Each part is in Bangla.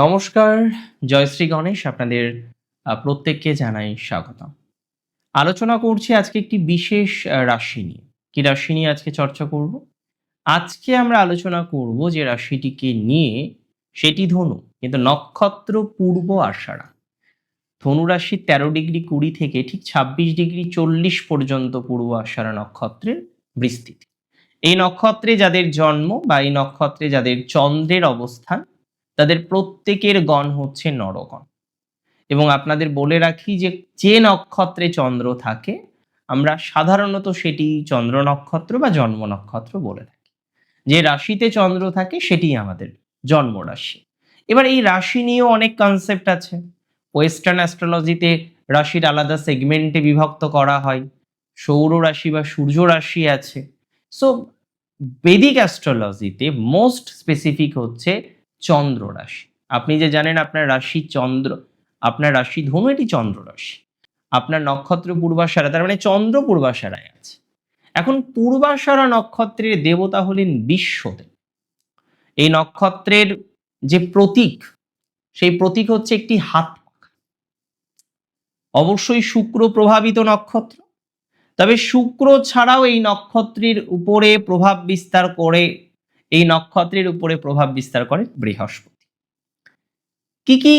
নমস্কার জয়শ্রী গণেশ আপনাদের প্রত্যেককে জানাই স্বাগত আলোচনা করছি আজকে একটি বিশেষ রাশি নিয়ে। কি রাশি নিয়ে আজকে চর্চা করব? আজকে আমরা আলোচনা করব যে রাশিটিকে নিয়ে, সেটি ধনু, কিন্তু নক্ষত্র পূর্ব আষাঢ়া। ধনু রাশি তেরো ডিগ্রি কুড়ি থেকে ঠিক ছাব্বিশ ডিগ্রি চল্লিশ পর্যন্ত পূর্ব আষাঢ়া নক্ষত্রের বিস্তৃতি। এই নক্ষত্রে যাদের জন্ম বা এই নক্ষত্রে যাদের চন্দ্রের অবস্থান তাদের প্রত্যেকের গণ হচ্ছে নরগণ। এবং আপনাদের বলে রাখি যে যে নক্ষত্রে চন্দ্র থাকে, আমরা সাধারণত সেটি চন্দ্র নক্ষত্র বা জন্ম নক্ষত্র বলে থাকি। যে রাশিতে চন্দ্র থাকে, সেটি আমাদের জন্ম রাশি। এবার এই রাশি নিয়েও অনেক কনসেপ্ট আছে। ওয়েস্টার্ন অ্যাস্ট্রোলজিতে রাশির আলাদা সেগমেন্টে বিভক্ত করা হয়। সৌর রাশি বা সূর্য রাশি আছে। সো বেদিক অ্যাস্ট্রোলজিতে মোস্ট স্পেসিফিক হচ্ছে চন্দ্র রাশি। আপনি যে জানেন আপনার রাশি চন্দ্র, আপনার রাশি ধনু, এটি চন্দ্র রাশি। আপনার নক্ষত্র পূর্বাশারা, তার মানে চন্দ্র পূর্বাশারায় আছে। এখন পূর্বাশারা নক্ষত্রের দেবতা হলেন বিশ্বদেব। এই নক্ষত্রের যে প্রতীক, সেই প্রতীক হচ্ছে একটি হাত অবশ্যই শুক্র প্রভাবিত নক্ষত্র। তবে শুক্র ছাড়াও এই নক্ষত্রের উপরে প্রভাব বিস্তার করে এই নক্ষত্রের উপরে প্রভাব বিস্তার করে বৃহস্পতি। কি কি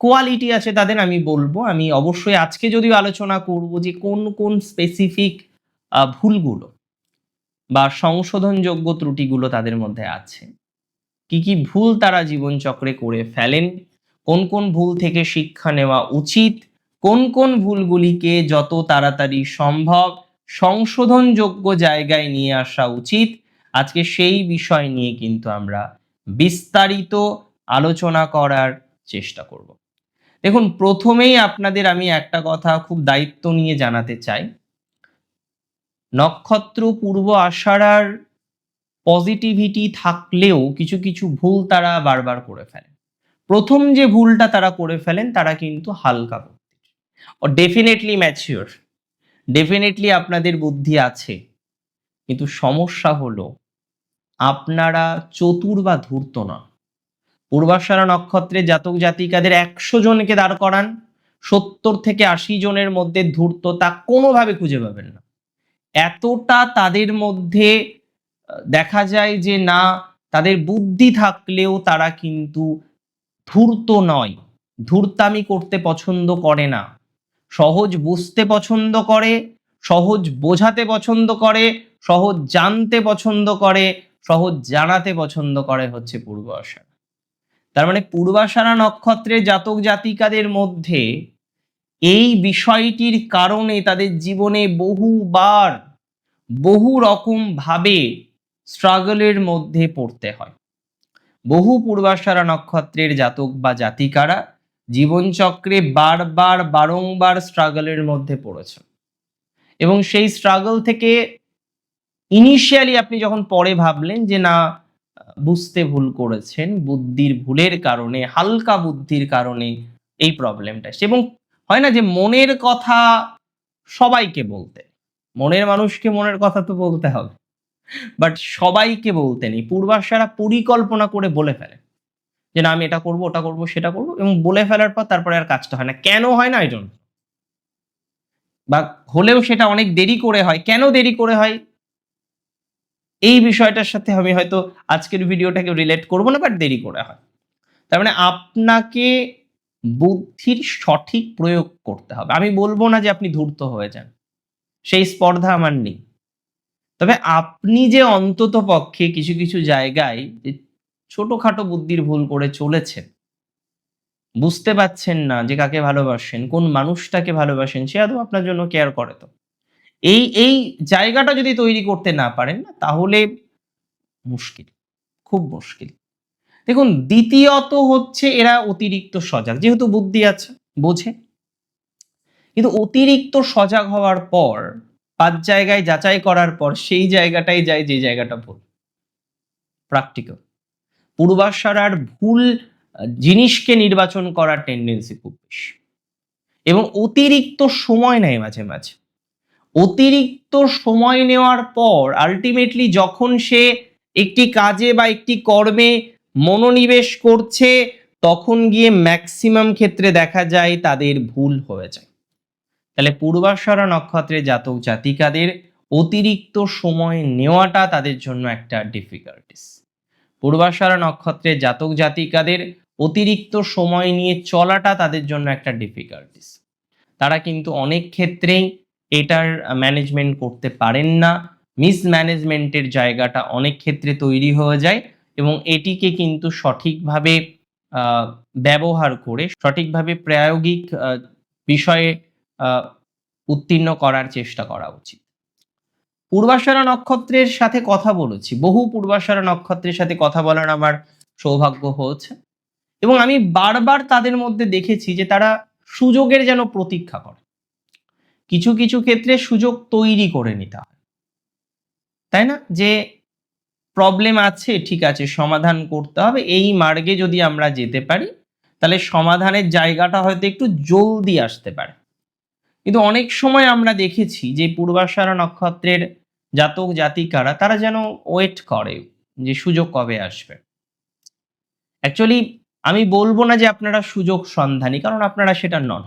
কোয়ালিটি আছে তাদের আমি বলব। আমি অবশ্যই আজকে যদিও আলোচনা করব যে কোন কোন স্পেসিফিক ভুলগুলো বা সংশোধনযোগ্য ত্রুটিগুলো তাদের মধ্যে আছে। কি কি ভুল তারা জীবনচক্রে করে ফেলেন, কোন কোন ভুল থেকে শিক্ষা নেওয়া উচিত, কোন কোন ভুলগুলিকে যত তাড়াতাড়ি সম্ভব সংশোধনযোগ্য জায়গায় নিয়ে আসা উচিত আজকে সেই বিষয় নিয়ে কিন্তু আমরা বিস্তারিত আলোচনা করার চেষ্টা করব। দেখুন, প্রথমেই আপনাদের আমি একটা কথা খুব দায়িত্ব নিয়ে জানাতে চাই। নক্ষত্র পূর্ব আষাঢ়ার পজিটিভিটি থাকলেও কিছু কিছু ভুল তারা বারবার করে ফেলেন প্রথম যে ভুলটা তারা করে ফেলেন, তারা কিন্তু হালকা বুদ্ধির। ও ডেফিনেটলি ম্যাচিওর ডেফিনেটলি আপনাদের বুদ্ধি আছে। কিন্তু সমস্যা হলো আপনারা চতুর বা ধূর্ত না। পূর্বাশারা নক্ষত্রে জাতক জাতিকাদের একশো জনকে দাঁড় করান, সত্তর থেকে আশি জনের মধ্যে ধূর্ততা কোনোভাবে খুঁজে পাবেন না। এতটা তাদের মধ্যে, দেখা যায় যে না, তাদের বুদ্ধি থাকলেও তারা কিন্তু ধূর্ত নয়। ধূর্তামি করতে পছন্দ করে না। সহজ বুঝতে পছন্দ করে, সহজ বোঝাতে পছন্দ করে, সহজ জানতে পছন্দ করে সহজ জানাতে পছন্দ করে হচ্ছে পূর্বাশারা তার মানে পূর্বাশারা নক্ষত্রের জাতক জাতিকাদের মধ্যে এই বিষয়টির কারণে তাদের জীবনে বহুবার বহু রকম ভাবে স্ট্রাগলের মধ্যে পড়তে হয়। বহু পূর্বাশারা নক্ষত্রের জাতক বা জাতিকারা জীবনচক্রে বারবার, বারংবার স্ট্রাগলের মধ্যে পড়েছে। এবং সেই স্ট্রাগল থেকে ইনিশিয়ালি আপনি যখন পরে ভাবলেন যে না, বুঝতে ভুল করেছেন, বুদ্ধির ভুলের কারণে, হালকা বুদ্ধির কারণে এই প্রবলেমটা। এবং হয় না যে মনের কথা সবাইকে বলতে, মনের মানুষকে মনের কথা তো বলতে হবে বাট সবাইকে বলতে নেই, পূর্বাশারা পরিকল্পনা করে বলে ফেলে যে না, আমি এটা করব, ওটা করব, সেটা করব এবং বলে ফেলার পর তারপরে আর কাজটা হয় না কেন হয় না আই ডোন্ট বা হলেও সেটা অনেক দেরি করে হয়, কেন দেরি করে হয় এই বিষয়টার সাথে আমি হয়তো আজকের ভিডিওটাকে রিলেট করব না বাট দেরি করে হয়। তার মানে আপনাকে বুদ্ধির সঠিক প্রয়োগ করতে হবে। আমি বলব না যে আপনি ধূর্ত হয়ে যান। সেই স্পর্ধা আমার নেই। তবে আপনি যে অন্তত পক্ষে কিছু কিছু জায়গায় ছোটখাটো বুদ্ধির ভুল করে চলেছেন, বুঝতে পাচ্ছেন না যে কাকে ভালোবাসেন, কোন মানুষটাকে ভালোবাসেন, সে আদৌ আপনার জন্য কেয়ার করে তো। এই এই জায়গাটা যদি তৈরি করতে না পারেন না, তাহলে মুশকিল, খুব মুশকিল। দেখুন, দ্বিতীয়ত হচ্ছে এরা অতিরিক্ত সজাগ। যেহেতু বুদ্ধি আছে, বোঝে। কিন্তু অতিরিক্ত সজাগ হওয়ার পর, পাঁচ জায়গায় যাচাই করার পর, সেই জায়গাটাই যায় যে জায়গাটা ভুল। প্র্যাকটিক্যাল পূর্বাশারার ভুল জিনিসকে নির্বাচন করার টেন্ডেন্সি খুব বেশি। এবং অতিরিক্ত সময় নেয় মাঝে মাঝে। অতিরিক্ত সময় নেওয়ার পর আলটিমেটলি যখন সে একটি কাজে বা একটি কর্মে মনোনিবেশ করছে, তখন গিয়ে ম্যাক্সিমাম ক্ষেত্রে দেখা যায় তাদের ভুল হয়ে যায়। তাহলে পূর্বাশারা নক্ষত্রে জাতক জাতিকাদের অতিরিক্ত সময় নেওয়াটা তাদের জন্য একটা ডিফিকাল্টিস পূর্বাশারা নক্ষত্রের জাতক জাতিকাদের অতিরিক্ত সময় নিয়ে চলাটা তাদের জন্য একটা ডিফিকাল্টিস তারা কিন্তু অনেক ক্ষেত্রেই এটার ম্যানেজমেন্ট করতে পারেন না। মিসম্যানেজমেন্টের জায়গাটা অনেক ক্ষেত্রে তৈরি হয়ে যায় এবং এটিকে কিন্তু সঠিকভাবে ব্যবহার করে সঠিকভাবে প্রায়োগিক বিষয়ে উত্তীর্ণ করার চেষ্টা করা উচিত। পূর্বাশারা নক্ষত্রের সাথে কথা বলেছি। বহু পূর্বাশারা নক্ষত্রের সাথে কথা বলার আমার সৌভাগ্য হয়েছে এবং আমি বারবার তাদের মধ্যে দেখেছি যে তারা সুযোগের যেন প্রতীক্ষা করে। কিছু কিছু ক্ষেত্রে সুযোগ তৈরি করে নিতে হয়। তাই না? যে প্রবলেম আছে, ঠিক আছে, সমাধান করতে হবে। এই মার্গে যদি আমরা যেতে পারি, তাহলে সমাধানের জায়গাটা হয়তো একটু জলদি আসতে পারে। কিন্তু অনেক সময় আমরা দেখেছি যে পূর্বাশারা নক্ষত্রের জাতক জাতিকারা, তারা যেন ওয়েট করে যে সুযোগ কবে আসবে। অ্যাকচুয়ালি আমি বলব না যে আপনারা সুযোগ সন্ধানী, কারণ আপনারা সেটা নন।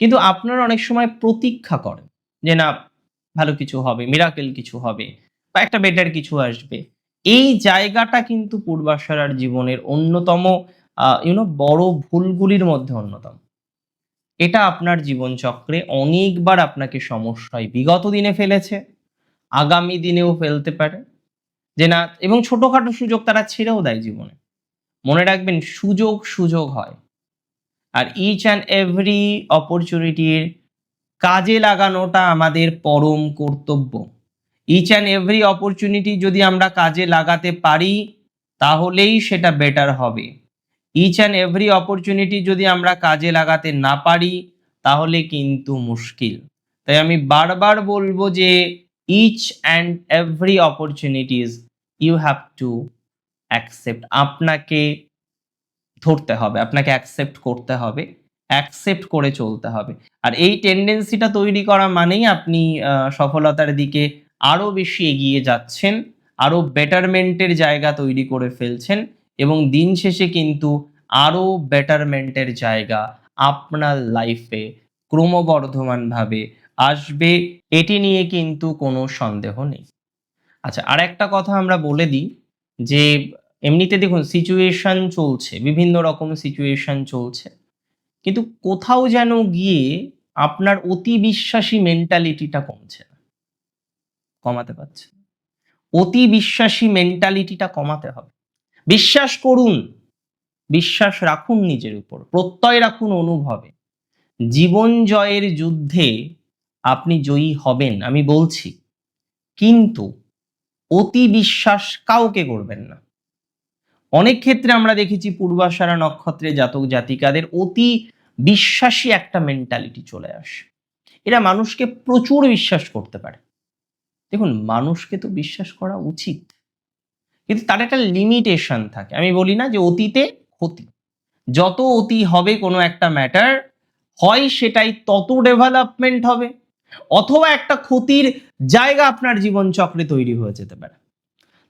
কিন্তু আপনারা অনেক সময় প্রতীক্ষা করেন যে না, ভালো কিছু হবে মিরাকেল কিছু হবে, বা একটা বেটার কিছু আসবে। এই জায়গাটা কিন্তু পূর্বাশারার জীবনের অন্যতম ইউনো বড় ভুলগুলির মধ্যে অন্যতম। এটা আপনার জীবনচক্রে অনেকবার আপনাকে সমস্যায় বিগত দিনে ফেলেছে, আগামী দিনেও ফেলতে পারে। যে না, এবং ছোটখাটো সুযোগ তারা ছেড়েও দেয় জীবনে। মনে রাখবেন, সুযোগ সুযোগ হয়। আর ইচ অ্যান্ড এভরি অপরচুনিটির কাজে লাগানোটা আমাদের পরম কর্তব্য। ইচ অ্যান্ড এভরি অপরচুনিটি যদি আমরা কাজে লাগাতে পারি, তাহলেই সেটা বেটার হবে। ইচ অ্যান্ড এভরি অপরচুনিটি যদি আমরা কাজে লাগাতে না পারি, তাহলে কিন্তু মুশকিল। তাই আমি বারবার বলব যে each and every opportunities you have to accept আপনাকে ধরতে হবে, আপনাকে অ্যাকসেপ্ট করতে হবে অ্যাকসেপ্ট করে চলতে হবে। আর এই টেন্ডেন্সিটা তৈরি করা মানেই আপনি সফলতার দিকে আরও বেশি এগিয়ে যাচ্ছেন আরও বেটারমেন্টের জায়গা তৈরি করে ফেলছেন এবং দিন শেষে কিন্তু আরও বেটারমেন্টের জায়গা আপনার লাইফে ক্রমবর্ধমানভাবে আসবে, এটি নিয়ে কিন্তু কোনো সন্দেহ নেই। আচ্ছা আর একটা কথা আমরা বলে দিই যে এমনিতে দেখুন সিচুয়েশন চলছে, বিভিন্ন রকম সিচুয়েশন চলছে। কিন্তু কোথাও যেন গিয়ে আপনার অতি বিশ্বাসী মেন্টালিটিটা কমছে না, কমাতে পারছে অতি বিশ্বাসী মেন্টালিটিটা কমাতে হবে। বিশ্বাস করুন, বিশ্বাস রাখুন নিজের উপর, প্রত্যয় রাখুন অনুভবে। জীবন জয়ের যুদ্ধে আপনি জয়ী হবেন, আমি বলছি। কিন্তু অতি বিশ্বাস কাউকে করবেন না। অনেক ক্ষেত্রে আমরা দেখেছি পূর্বাশারা নক্ষত্রে জাতক জাতিকাদের অতি বিশ্বাসী একটা মেন্টালিটি চলে আসে। এরা মানুষকে প্রচুর বিশ্বাস করতে পারে। দেখুন, মানুষকে তো বিশ্বাস করা উচিত। কিন্তু তার একটা লিমিটেশন থাকে। আমি বলি না যে অতীতে ক্ষতি। যত অতি হবে কোনো একটা ম্যাটার হয় সেটাই তত ডেভেলপমেন্ট হবে। অথবা একটা ক্ষতির জায়গা আপনার জীবন চক্রে তৈরি হয়ে যেতে পারে।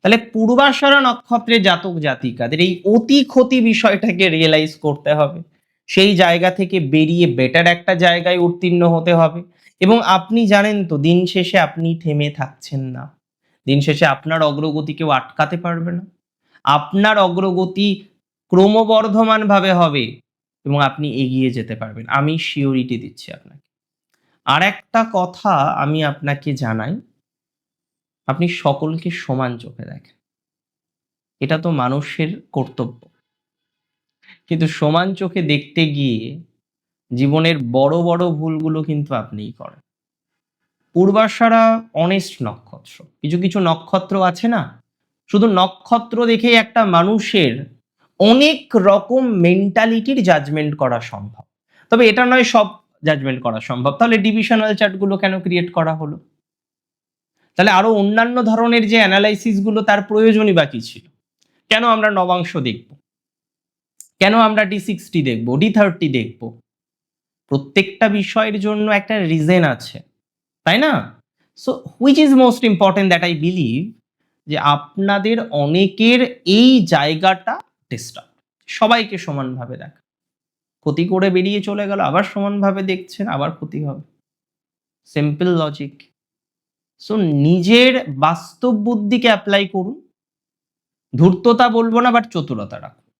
তাহলে পূর্বাশারা নক্ষত্রের জাতক জাতিকাদের এই অতি ক্ষতি বিষয়টাকে রিয়েলাইজ করতে হবে। সেই জায়গা থেকে বেরিয়ে বেটার একটা জায়গায় উত্তীর্ণ হতে হবে। এবং আপনি জানেন তো, দিন শেষে আপনি থেমে থাকছেন না। দিন শেষে আপনার অগ্রগতি কেউ আটকাতে পারবে না। আপনার অগ্রগতি ক্রমবর্ধমানভাবে হবে এবং আপনি এগিয়ে যেতে পারবেন। আমি শিওরিটি দিচ্ছি আপনাকে। আর একটা কথা আমি আপনাকে জানাই আপনি সকলকে সমান চোখে দেখেন। এটা তো মানুষের কর্তব্য। কিন্তু সমান চোখে দেখতে গিয়ে জীবনের বড় বড় ভুলগুলো কিন্তু আপনিই করেন। পূর্বাশারা অনেস্ট নক্ষত্র। কিছু কিছু নক্ষত্র আছে না? শুধু নক্ষত্র দেখেই একটা মানুষের অনেক রকম মেন্টালিটির জাজমেন্ট করা সম্ভব। তবে এটা নয় সব জাজমেন্ট করা সম্ভব। তাহলে ডিভিশনাল চার্টগুলো কেন ক্রিয়েট করা হলো? তাহলে আরও অন্যান্য ধরনের যে অ্যানালাইসিসগুলো তার প্রয়োজনই বাকি ছিল। কেন আমরা নবাংশ দেখব? কেন আমরা ডি সিক্সটি দেখব? ডি থার্টি দেখব? প্রত্যেকটা বিষয়ের জন্য একটা রিজেন আছে, তাই না? So which is most important that I believe যে আপনাদের অনেকের এই জায়গাটা ডিস্টার্ব সবাইকে সমানভাবে দেখা। ক্ষতি করে বেরিয়ে চলে গেল, আবার সমানভাবে দেখছেন, আবার ক্ষতি হবে। সিম্পল লজিক সো নিজের বাস্তব বুদ্ধিকে অ্যাপ্লাই করুন। ধূর্ততা বলব না বাট চতুরতা রাখুন।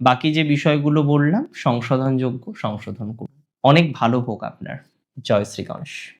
বাকি যে বিষয়গুলো বললাম, সংশোধনযোগ্য, সংশোধন করুন। অনেক ভালো হোক আপনার। জয় শ্রী গণেশ